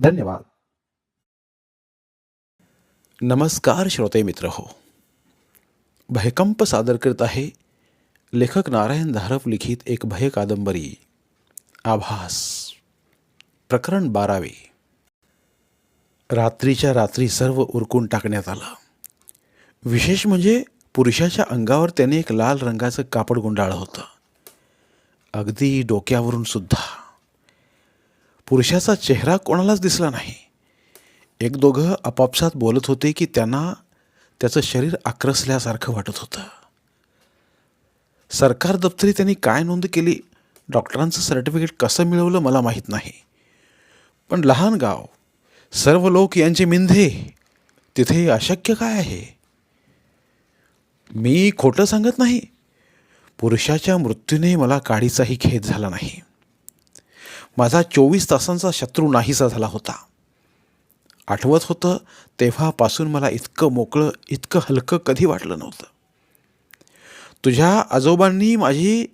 धन्यवाद. नमस्कार श्रोते मित्र हो. भयकंप सादर करत आहे लेखक नारायण धारप लिखित एक भय कादंबरी. आभास. प्रकरण बारावे. रात्रीच्या रात्री सर्व उरकून टाकण्यात आलं. विशेष म्हणजे पुरुषाच्या अंगावर त्याने एक लाल रंगाचं कापड गुंडाळलं होतं. अगदी डोक्यावरून सुद्धा. पुरुषाचा चेहरा कोणालाच दिसला नाही. एक दोघं आपापसात बोलत होते की त्यांना त्याचं शरीर आक्रसल्यासारखं वाटत होतं. सरकार दप्तरी त्यांनी काय नोंद केली? डॉक्टरांचं सर्टिफिकेट कसं मिळवलं मला माहीत नाही. पण लहान गाव सर्व लोक यांचे मिंधे तिथे अशक्य काय आहे? मी खोटं सांगत नाही. पुरुषाच्या मृत्यूने मला काडीचाही खेद झाला नाही. माझा चोवीस तासांचा शत्रू नाहीसा झाला होता. आठवत होतं तेव्हापासून मला इतकं मोकळं इतकं हलकं कधी वाटलं नव्हतं. तुझ्या आजोबांनी माझी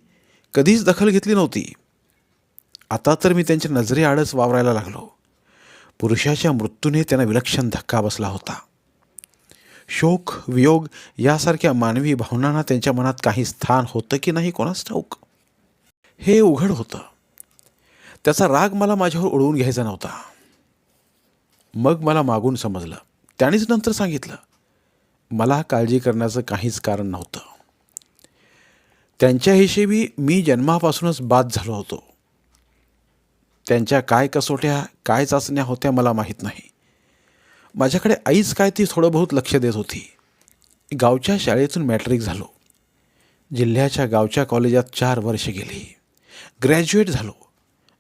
कधीच दखल घेतली नव्हती. आता तर मी त्यांच्या नजरेआडच वावरायला लागलो. पुरुषाच्या मृत्यूने त्यांना विलक्षण धक्का बसला होता. शोक वियोग यासारख्या मानवी भावनांना त्यांच्या मनात काही स्थान होतं की नाही कोणास ठाऊक? हे उघड होतं. त्याचा राग मला माझ्यावर उडवून घ्यायचा नव्हता. मग मला मागून समजलं. त्यानेच नंतर सांगितलं. मला काळजी करण्याचं काहीच कारण नव्हतं. त्यांच्या हिशेबी मी जन्मापासूनच बाद झालो होतो. त्यांच्या काय कसोट्या काय चाचण्या होत्या मला माहीत नाही. माझ्याकडे आईच काय ती थोडं बहुत लक्ष देत होती. गावच्या शाळेतून मॅट्रिक झालो. जिल्ह्याच्या गावच्या कॉलेजात चार वर्ष गेली. ग्रॅज्युएट झालो.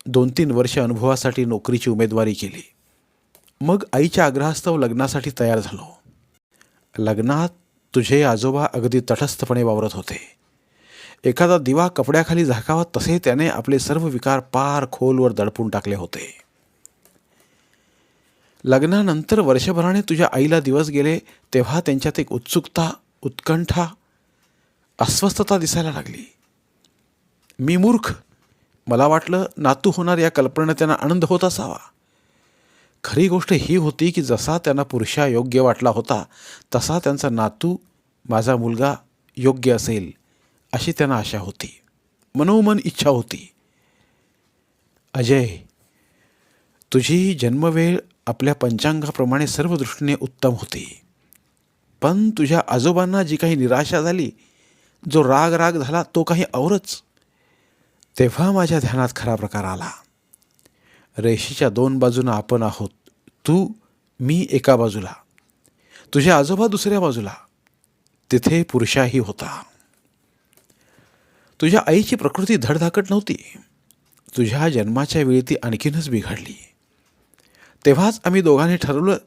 दोन तीन वर्ष अनुभवासाठी नोकरीची उमेदवारी केली. मग आईच्या आग्रहास्तव लग्नासाठी तयार झालो. लग्नात तुझे आजोबा अगदी तटस्थपणे वावरत होते. एखादा दिवा कपड्याखाली झाकावा तसे त्याने आपले सर्व विकार पार खोलवर दडपून टाकले होते. लग्नानंतर वर्षभराने तुझ्या आईला दिवस गेले तेव्हा त्यांच्यात एक उत्सुकता उत्कंठा अस्वस्थता दिसायला लागली. मी मूर्ख मला वाटलं नातू होणार या कल्पनेनं त्यांना आनंद होत असावा. खरी गोष्ट ही होती की जसा त्यांना पुरुषा योग्य वाटला होता तसा त्यांचा नातू माझा मुलगा योग्य असेल अशी त्यांना आशा होती. मनोमन इच्छा होती. अजय तुझी जन्मवेळ आपल्या पंचांगाप्रमाणे सर्व दृष्टीने उत्तम होती. पण तुझ्या आजोबांना जी काही निराशा झाली जो राग राग झाला तो काही औरच. तेव्हा माझ्या ध्यानात खरा प्रकार आला. रेषेच्या दोन बाजूनं आपण आहोत. तू मी एका बाजूला. तुझे आजोबा दुसऱ्या बाजूला. तिथे पुरुषाही होता. तुझ्या आईची प्रकृती धडधाकट नव्हती. तुझ्या जन्माच्या वेळी ती आणखीनच बिघडली. तेव्हाच आम्ही दोघांनी ठरवलं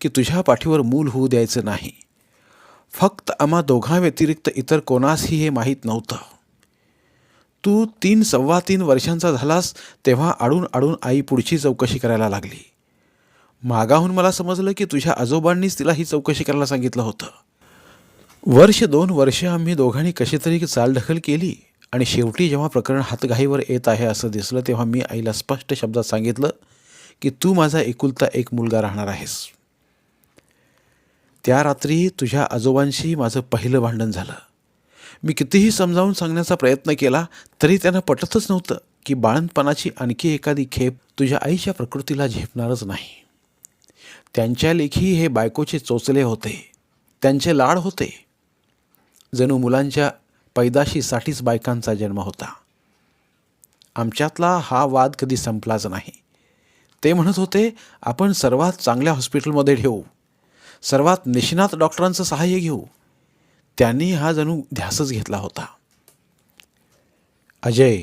की तुझ्या पाठीवर मूल होऊ द्यायचं नाही. फक्त आम्हा दोघांव्यतिरिक्त इतर कोणासही हे माहीत नव्हतं. तू तीन सव्वा तीन वर्षांचा झालास तेव्हा आडून आडून आई पुढची चौकशी करायला लागली. मागाहून मला समजलं की तुझ्या आजोबांनीच तिला ही चौकशी करायला सांगितलं होतं. वर्ष दोन वर्ष आम्ही दोघांनी कशी तरी चालढकल केली आणि शेवटी जेव्हा प्रकरण हातघाईवर येत आहे असं दिसलं तेव्हा मी आईला स्पष्ट शब्दात सांगितलं की तू माझा एकुलता एक मुलगा राहणार आहेस. त्या रात्री तुझ्या आजोबांशी माझं पहिलं भांडण झालं. मी कितीही समजावून सांगण्याचा प्रयत्न केला तरी त्यांना पटतच नव्हतं की बाळंतपणाची आणखी एखादी खेप तुझ्या आईच्या प्रकृतीला झेपणारच नाही. त्यांच्या लेखी हे बायकोचे चोचले होते. त्यांचे लाड होते. जणू मुलांच्या पैदाशीसाठीच बायकांचा जन्म होता. आमच्यातला हा वाद कधी संपलाच नाही. ते म्हणत होते आपण सर्वात चांगल्या हॉस्पिटलमध्ये ठेवू. सर्वात निष्णात डॉक्टरांचं सहाय्य घेऊ. त्यांनी हा जणू ध्यासच घेतला होता. अजय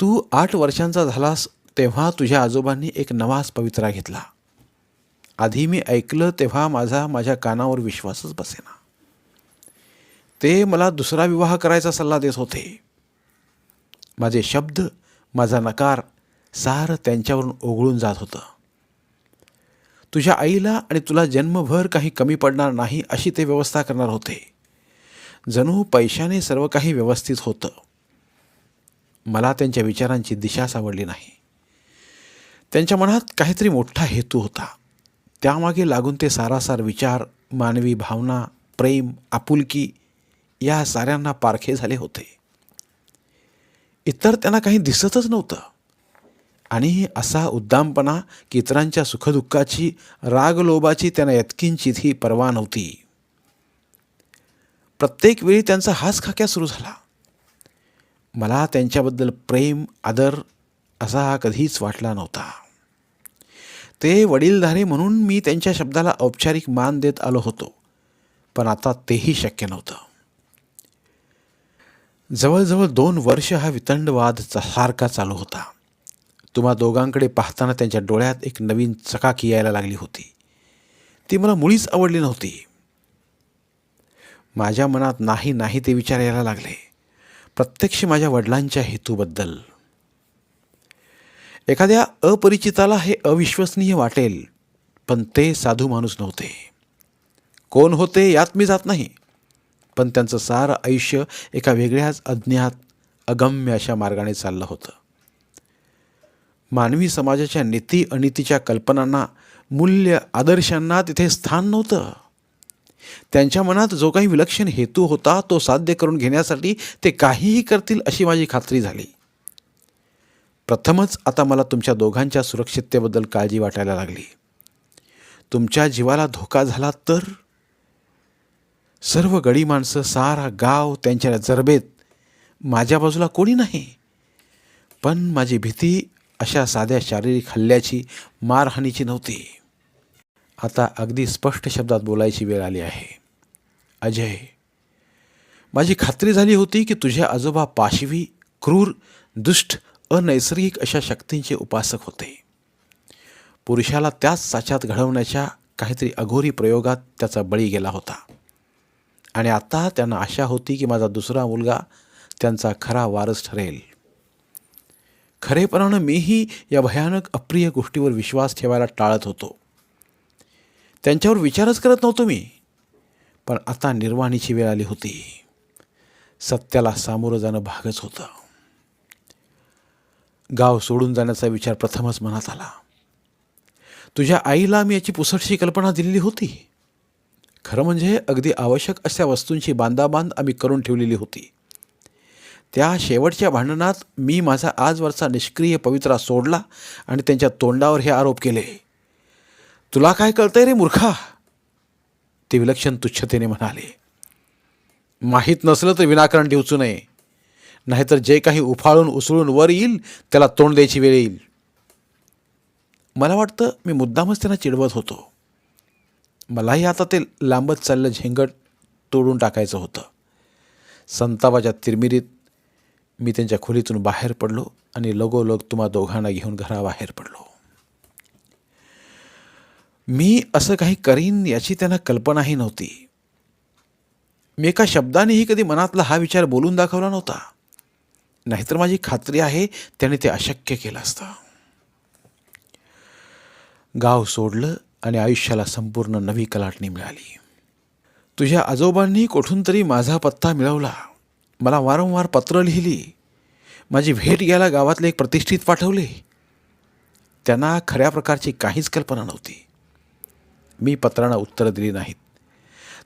तू आठ वर्षांचा झालास तेव्हा तुझ्या आजोबांनी एक नवाच पवित्रा घेतला. आधी मी ऐकलं तेव्हा माझा माझ्या कानावर विश्वासच बसेना. ते मला दुसरा विवाह करायचा सल्ला देत होते. माझे शब्द माझा नकार सार त्यांच्यावरून ओघळून जात होतं. तुझ्या आईला आणि तुला जन्मभर काही कमी पडणार नाही अशी ते व्यवस्था करणार होते. जणू पैशाने सर्व काही व्यवस्थित होतं. मला त्यांच्या विचारांची दिशाच आवडली नाही. त्यांच्या मनात काहीतरी मोठा हेतू होता. त्यामागे लागून ते सारासार विचार मानवी भावना प्रेम आपुलकी या साऱ्यांना पारखे झाले होते. इतर त्यांना काही दिसतच नव्हतं. आणि असा उद्दामपणा की इतरांच्या सुखदुःखाची रागलोभाची त्यांना यत्किंचितही पर्वा नव्हती. प्रत्येक वेळी त्यांचा हाच खाक्या सुरू झाला. मला त्यांच्याबद्दल प्रेम आदर असा हा कधीच वाटला नव्हता. ते वडीलधारे म्हणून मी त्यांच्या शब्दाला औपचारिक मान देत आलो होतो पण आता तेही शक्य नव्हतं. जवळजवळ दोन वर्ष हा वितंडवाद सारखा चालू होता. तुम्हा दोघांकडे पाहताना त्यांच्या डोळ्यात एक नवीन चकाकी यायला लागली होती. ती मला मुळीच आवडली नव्हती. माझ्या मनात नाही नाही ते विचार यायला लागले. प्रत्यक्ष माझ्या वडिलांच्या हेतूबद्दल. एखाद्या अपरिचिताला हे अविश्वसनीय वाटेल पण ते साधू माणूस नव्हते. कोण होते यात मी जात नाही पण त्यांचं सारं आयुष्य एका वेगळ्याच अज्ञात अगम्य अशा मार्गाने चाललं होतं. मानवी समाजाच्या नीती अनितीच्या कल्पनांना मूल्य आदर्शांना तिथे स्थान नव्हतं. त्यांच्या मनात जो काही विलक्षण हेतू होता तो साध्य करून घेण्यासाठी ते काहीही करतील अशी माझी खात्री झाली. प्रथमच आता मला तुमच्या दोघांच्या सुरक्षिततेबद्दल काळजी वाटायला लागली. तुमच्या जीवाला धोका झाला तर? सर्व गडी माणसं सारा गाव त्यांच्या जरबेत माझ्या बाजूला कोणी नाही. पण माझी भीती अशा साध्या शारीरिक हल्ल्याची मारहाणीची नव्हती. आता अगदी स्पष्ट शब्दात बोलायची वेळ आली आहे. अजय माझी खात्री झाली होती की तुझे आजोबा पाशवी क्रूर दुष्ट अनैसर्गिक अशा शक्तींचे उपासक होते. पुरुषाला त्याच साच्यात घडवण्याच्या काहीतरी अघोरी प्रयोगात त्याचा बळी गेला होता. आणि आता त्यांना आशा होती की माझा दुसरा मुलगा त्यांचा खरा वारस ठरेल. खरेपणानं मीही या भयानक अप्रिय गोष्टीवर विश्वास ठेवायला टाळत होतो. त्यांच्यावर विचारच करत नव्हतो मी. पण आता निर्वाणीची वेळ आली होती. सत्याला सामोरं जाणं भागच होतं. गाव सोडून जाण्याचा विचार प्रथमच मनात आला. तुझ्या आईला मी याची पुसटशी कल्पना दिलेली होती. खरं म्हणजे अगदी आवश्यक अशा वस्तूंची बांधाबांध आम्ही करून ठेवलेली होती. त्या शेवटच्या भांडणात मी माझा आजवरचा निष्क्रिय पवित्रा सोडला आणि त्यांच्या तोंडावर हे आरोप केले. तुला काय कळतंय रे मूर्खा? ते विलक्षण तुच्छतेने म्हणाले. माहीत नसलं तर विनाकारण ठेवचू नये. नाहीतर जे काही उफाळून उसळून वर येईल त्याला तोंड द्यायची वेळ येईल. मला वाटतं मी मुद्दामच त्यांना चिडवत होतो. मलाही आता ते लांबत चाललं झेंगट तोडून टाकायचं होतं. संतापाच्या तिरमिरीत मी त्यांच्या खोलीतून बाहेर पडलो आणि लगोलग तुम्हा दोघांना घेऊन घराबाहेर पडलो. मी असं काही करीन याची त्यांना कल्पनाही नव्हती. मी एका शब्दानेही कधी मनातला हा विचार बोलून दाखवला नव्हता. नाहीतर माझी खात्री आहे त्याने ते अशक्य केलं असतं. गाव सोडलं आणि आयुष्याला संपूर्ण नवी कलाटणी मिळाली. तुझ्या आजोबांनी कुठून तरी माझा पत्ता मिळवला. मला वारंवार पत्र लिहिली. माझी भेट घ्यायला गावातले एक प्रतिष्ठित पाठवले. त्यांना खऱ्या प्रकारची काहीच कल्पना नव्हती. मी पत्रांना उत्तरं दिली नाहीत.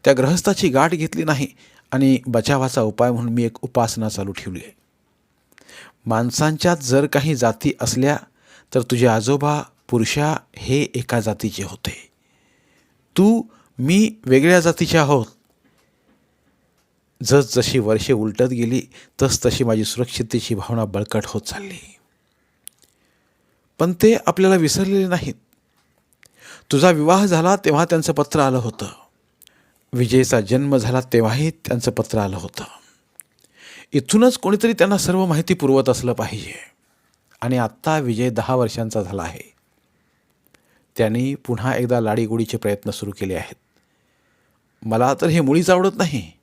त्या ग्रहस्थाची गाठ घेतली नाही आणि बचावाचा उपाय म्हणून मी एक उपासना चालू ठेवली. आहे माणसांच्यात जर काही जाती असल्या तर तुझे आजोबा पुरुषा हे एका जातीचे होते. तू मी वेगळ्या जातीचे आहोत. जसजशी वर्षे उलटत गेली तसतशी माझी सुरक्षिततेची भावना बळकट होत चालली. पण ते आपल्याला विसरलेले नाहीत. तुझा विवाह झाला तेव्हा त्यांचं पत्र आलं होतं. विजयचा जन्म झाला तेव्हाही त्यांचं पत्र आलं होतं. इथूनच कोणीतरी त्यांना सर्व माहिती पुरवत असलं पाहिजे. आणि आत्ता विजय दहा वर्षांचा झाला आहे. त्यांनी पुन्हा एकदा लाडीगोडीचे प्रयत्न सुरू केले आहेत. मला तर हे मुळीच आवडत नाही.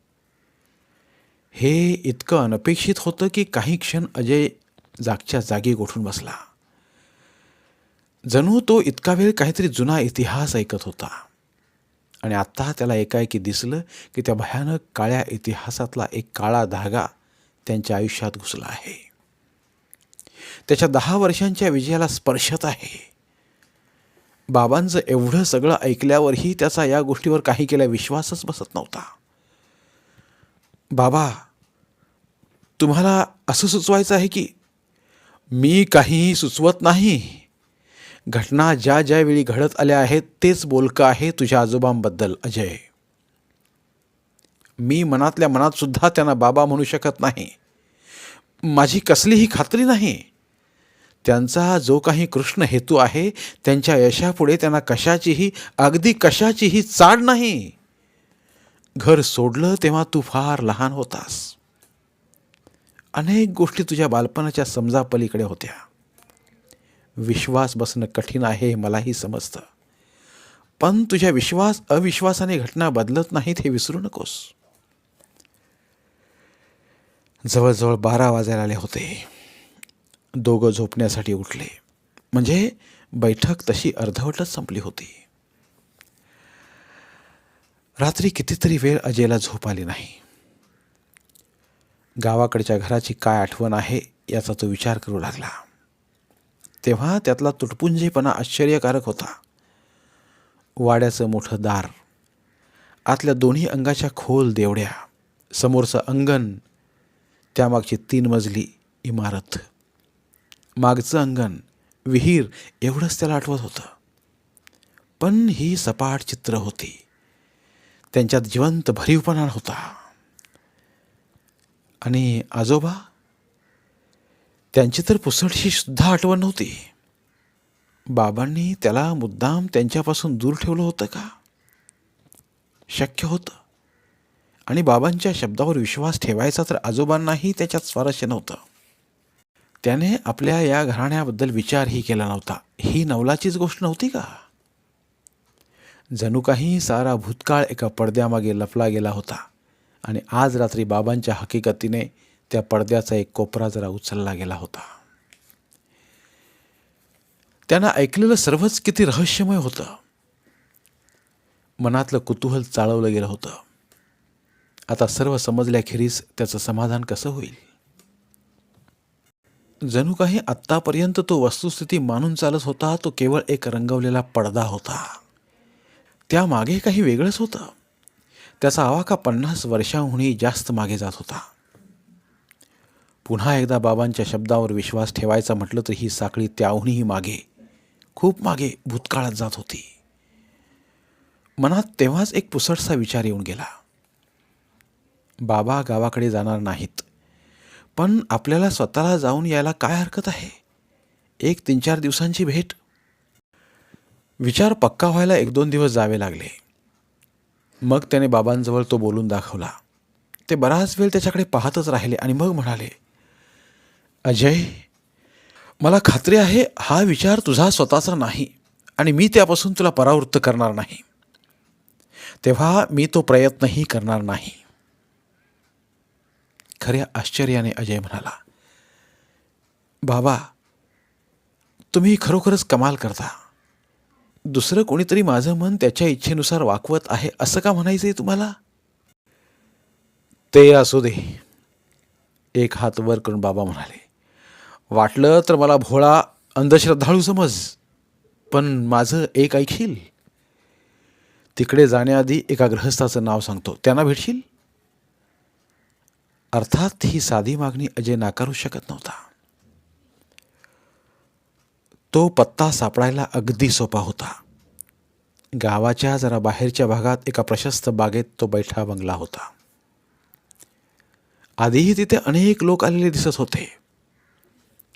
हे इतकं अनपेक्षित होतं की काही क्षण अजय जागच्या जागी गोठून बसला. जणू तो इतका वेळ काहीतरी जुना इतिहास ऐकत होता. आणि आत्ता त्याला एकाएकी दिसलं की त्या भयानक काळ्या इतिहासातला एक काळा धागा त्यांच्या आयुष्यात घुसला आहे. त्याच्या दहा वर्षांच्या विजयाला स्पर्शत आहे. बाबांचं एवढं सगळं ऐकल्यावरही त्याचा या गोष्टीवर काही केला विश्वासच बसत नव्हता. बाबा तुम्हाला असं सुचवायचं आहे की मी काहीही सुचवत नाही? घटना ज्या ज्यावेळी घडत आल्या आहेत तेच बोलकं आहे तुझ्या आजोबांबद्दल अजय. मी मनातल्या मनात सुद्धा त्यांना बाबा म्हणू शकत नाही. माझी कसलीही खात्री नाही. त्यांचा जो काही कृष्ण हेतू आहे त्यांच्या यशापुढे त्यांना कशाचीही अगदी कशाचीही चाड नाही. घर सोडलं तेव्हा तू फार लहान होतास. अनेक गोष्टी तुझ्या बालपणाच्या समजापलीकडे होत्या. विश्वास बसणं कठीण आहे हे मलाही समजतं. पण तुझ्या विश्वास अविश्वासाने घटना बदलत नाहीत हे विसरू नकोस. जवळजवळ बारा वाजायला आले होते. दोघं झोपण्यासाठी उठले. म्हणजे बैठक तशी अर्धवटच संपली होती. रात्री कितीतरी वेळ अजयला झोप आली नाही. गावाकडच्या घराची काय आठवण आहे याचा तो विचार करू लागला. तेव्हा त्यातला तुटपुंजेपणा आश्चर्यकारक होता. वाड्याचं मोठं दार आतल्या दोन्ही अंगाच्या खोल देवड्या समोरचं अंगण त्यामागची तीन मजली इमारत. मागचं अंगण विहीर एवढंच त्याला आठवत होतं. पण ही सपाट चित्र होती. त्यांच्यात जिवंत भरीवपणा होता आणि आजोबा त्यांची तर पुसटशी सुद्धा आठवण नव्हती. बाबांनी त्याला मुद्दाम त्यांच्यापासून दूर ठेवलं होतं का? शक्य होतं. आणि बाबांच्या शब्दावर विश्वास ठेवायचा तर आजोबांनाही त्याच्यात स्वारस्य नव्हतं. त्याने आपल्या या घराण्याबद्दल विचारही केला नव्हता. ही नवलाचीच गोष्ट नव्हती का? जणू काही सारा भूतकाळ एका पडद्यामागे लपला गेला होता. आणि आज रात्री बाबांच्या हकीकतीने त्या पडद्याचा एक कोपरा जरा उचलला गेला होता. त्यांना ऐकलेलं सर्वच किती रहस्यमय होतं. मनातलं कुतूहल चाळवलं गेलं होतं. आता सर्व समजल्याखेरीज त्याचं समाधान कसं होईल? जणू काही आत्तापर्यंत तो वस्तुस्थिती मानून चालत होता तो केवळ एक रंगवलेला पडदा होता. त्यामागे काही वेगळंच होतं. त्याचा आवाका पन्नास वर्षांहूनही जास्त मागे जात होता. पुन्हा एकदा बाबांच्या शब्दावर विश्वास ठेवायचा म्हटलं तर ही साखळी त्याहूनही मागे खूप मागे भूतकाळात जात होती. मनात तेव्हाच एक पुसटसा विचार येऊन गेला. बाबा गावाकडे जाणार नाहीत पण आपल्याला स्वतःला जाऊन यायला काय हरकत आहे? एक तीन चार दिवसांची भेट? विचार पक्का व्हायला एक दोन दिवस जावे लागले. मग त्याने बाबांजवळ तो बोलून दाखवला. ते बराच वेळ त्याच्याकडे पाहतच राहिले आणि मग म्हणाले अजय मला खात्री आहे हा विचार तुझा स्वतःचा नाही आणि मी त्यापासून तुला परावृत्त करणार नाही. तेव्हा मी तो प्रयत्नही करणार नाही. खऱ्या आश्चर्याने अजय म्हणाला बाबा तुम्ही खरोखरच कमाल करता. दुसरं कोणीतरी माझं मन त्याच्या इच्छेनुसार वाकवत आहे असं का म्हणायचं आहे तुम्हाला? ते असू दे. एक हात वर करून बाबा म्हणाले वाटलं तर मला भोळा अंधश्रद्धाळू समज पण माझं एक ऐकशील? तिकडे जाण्याआधी एका गृहस्थाचं नाव सांगतो. त्यांना भेटशील? अर्थात ही साधी मागणी अजय नाकारू शकत नव्हता. तो पत्ता सापडायला अगदी सोपा होता. गावाच्या जरा बाहेरच्या भागात एका प्रशस्त बागेत तो बैठा बंगला होता. आधीही तिथे अनेक लोक आलेले दिसत होते.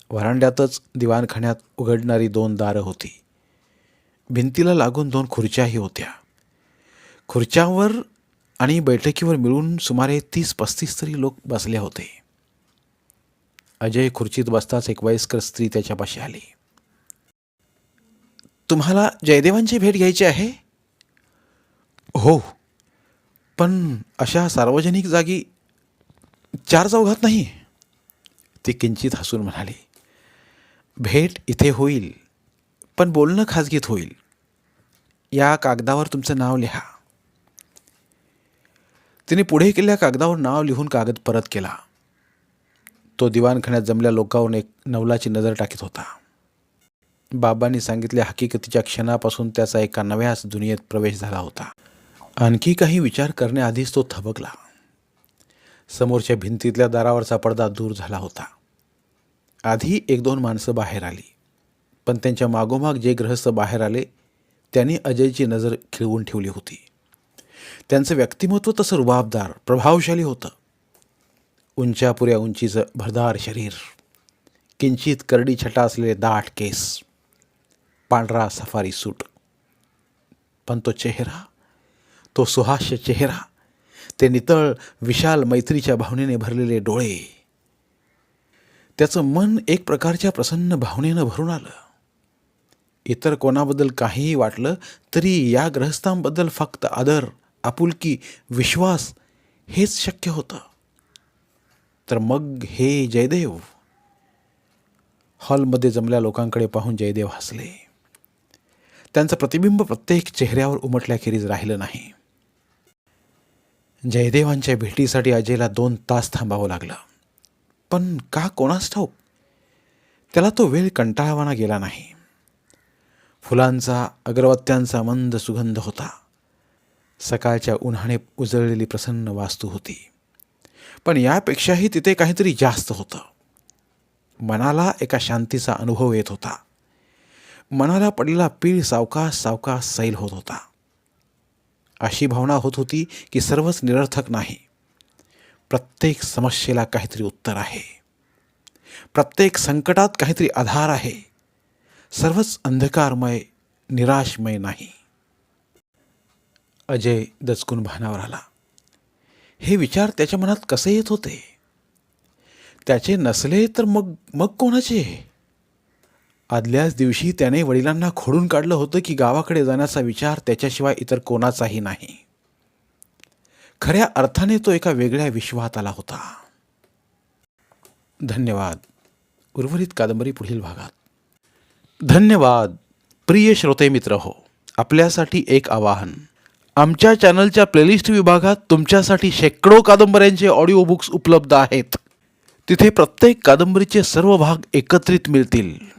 वरांड्यातच दिवाणखान्यात उघडणारी दोन दारं होती. भिंतीला लागून दोन खुर्च्याही होत्या. खुर्च्यांवर आणि बैठकीवर मिळून सुमारे तीस पस्तीस तरी लोक बसले होते. अजय खुर्चीत बसताच एक वयस्कर स्त्री त्याच्यापाशी आली. तुम्हाला जयदेवांची भेट घ्यायची आहे? हो. पण अशा सार्वजनिक जागी चार चौघात नाही. ती किंचित हसून म्हणाली भेट इथे होईल पण बोलणं खाजगीत होईल. या कागदावर तुमचं नाव लिहा. तिने पुढे केलेल्या कागदावर नाव लिहून कागद परत केला. तो दिवाणखान्यात जमल्या लोकांवर एक नवलाची नजर टाकीत होता. बाबांनी सांगितल्या हकीकतीच्या क्षणापासून त्याचा एका नव्याच दुनियेत प्रवेश झाला होता. आणखी काही विचार करण्याआधीच तो थबकला. समोरच्या भिंतीतल्या दारावरचा पडदा दूर झाला होता. आधी एक दोन माणसं बाहेर आली पण त्यांच्या मागोमाग जे ग्रहस्थ बाहेर आले त्यांनी अजयची नजर खिळवून ठेवली होती. त्यांचं व्यक्तिमत्व तसं रुबाबदार प्रभावशाली होतं. उंचापुऱ्या उंचीचं भरदार शरीर किंचित करडी छटा असलेले दाट केस पांढरा सफारी सूट. पण तो चेहरा तो सुहास्य चेहरा ते नितळ विशाल मैत्रीच्या भावनेने भरलेले डोळे त्याचं मन एक प्रकारच्या प्रसन्न भावनेनं भरून आलं. इतर कोणाबद्दल काहीही वाटलं तरी या ग्रहस्थांबद्दल फक्त आदर आपुलकी विश्वास हेच शक्य होतं. तर मग हे जयदेव. हॉलमध्ये जमल्या लोकांकडे पाहून जयदेव हसले. त्यांचं प्रतिबिंब प्रत्येक चेहऱ्यावर उमटल्याखेरीज राहिलं नाही. जयदेवांच्या भेटीसाठी अजयला दोन तास थांबावं लागलं. पण का कोणास ठाऊक? त्याला तो वेळ कंटाळवाना गेला नाही. फुलांचा अगरबत्त्यांचा मंद सुगंध होता. सकाळच्या उन्हाने उजळलेली प्रसन्न वास्तू होती. पण यापेक्षाही तिथे काहीतरी जास्त होतं. मनाला एका शांतीचा अनुभव येत होता. मनाला पडलेला पीळ सावकास सावकास सैल होत होता. अशी भावना होत होती की सर्वच निरर्थक नाही. प्रत्येक समस्येला काहीतरी उत्तर आहे. प्रत्येक संकटात काहीतरी आधार आहे. सर्वच अंधकारमय निराशमय नाही. अजय दचकून भानावर आला. हे विचार त्याच्या मनात कसे येत होते? त्याचे नसले तर मग मग कोणाचे? आदल्याच दिवशी त्याने वडिलांना खोडून काढलं होतं की गावाकडे जाण्याचा विचार त्याच्याशिवाय इतर कोणाचाही नाही. खऱ्या अर्थाने तो एका वेगळ्या विश्वात आला होता. धन्यवाद. उर्वरित कादंबरी पुढील भागात. धन्यवाद. प्रिय श्रोते मित्र हो आपल्यासाठी एक आवाहन. आमच्या चॅनलच्या प्लेलिस्ट विभागात तुमच्यासाठी शेकडो कादंबऱ्यांचे ऑडिओ बुक्स उपलब्ध आहेत. तिथे प्रत्येक कादंबरीचे सर्व भाग एकत्रित मिळतील.